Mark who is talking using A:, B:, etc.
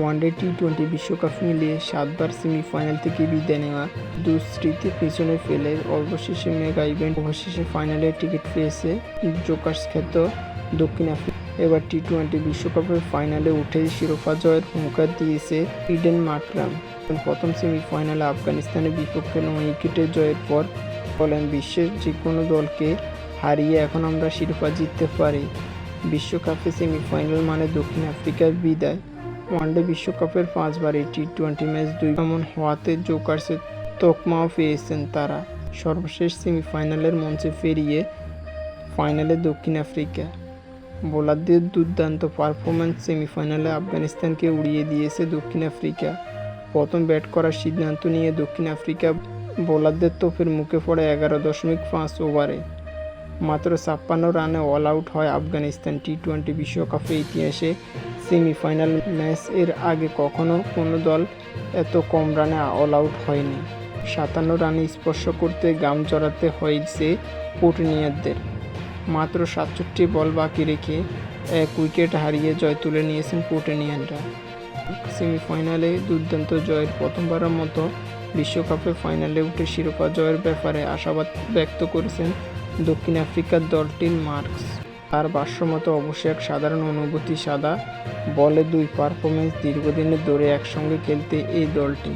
A: One day T twenty বিশ্বকাপ মিলিয়ে সাতবার সেমিফাইনাল থেকে বিদায় নেওয়া দুঃস্মৃতি পিছনে ফেলে অবশেষে মেগা ইভেন্ট অবশেষে ফাইনালের টিকিট পেয়েছে জোকার্স খ্যাত দক্ষিণ আফ্রিকা। এবার টি টোয়েন্টি বিশ্বকাপের ফাইনালে উঠে শিরোপা জয়ের হুঙ্কার দিয়েছে ইডেন মাকরাম প্রথম সেমিফাইনালে আফগানিস্তানের বিপক্ষে নয় উইকেটে জয়ের পর বলেন, বিশ্বের যে কোনো দলকে হারিয়ে এখন আমরা শিরোপা জিততে পারি। বিশ্বকাপে সেমিফাইনাল মানে দক্ষিণ আফ্রিকার বিদায়। ওয়ানডে বিশ্বকাপের পাঁচবারই টি টোয়েন্টি ম্যাচ দুই এমন হওয়াতে জোকার্সের তকমাও পেয়েছেন তারা। সর্বশেষ সেমিফাইনালের মঞ্চে ফেরিয়ে ফাইনালে দক্ষিণ আফ্রিকা। বোলারদের দুর্দান্ত পারফরম্যান্স সেমিফাইনালে আফগানিস্তানকে উড়িয়ে দিয়েছে দক্ষিণ আফ্রিকা। প্রথম ব্যাট করার সিদ্ধান্ত নিয়ে দক্ষিণ আফ্রিকা বোলারদের তোপের মুখে পড়ে এগারো দশমিক পাঁচ ওভারে। মাত্র ছাপ্পান্ন রানে অল আউট হয় আফগানিস্তান টি টোয়েন্টি বিশ্বকাপের ইতিহাসে। সেমিফাইনাল ম্যাচ এর আগে কখনো কোনো দল এত কম রানে অল আউট হয়নি। সাতান্ন রানে স্পর্শ করতে গাম জড়াতে হয়েছে পুটিনিয়ারদের মাত্র সাতষট্টি বল বাকি রেখে এক উইকেট হারিয়ে জয় তুলে নিয়েছেন পুটিনিয়ানরা সেমিফাইনালে দুর্দান্ত জয়ের প্রথমবারের মতো বিশ্বকাপে ফাইনালে উঠে শিরোপা জয়ের ব্যাপারে আশাবাদ ব্যক্ত করেছেন দক্ষিণ আফ্রিকার দলটির মার্কস। তার ভাষ্যমতো অবশ্যই এক সাধারণ অনুভূতি সাদা। বলে দুই পারফরমেন্স দীর্ঘদিনের দৌড়ে একসঙ্গে খেলতে এই দলটি।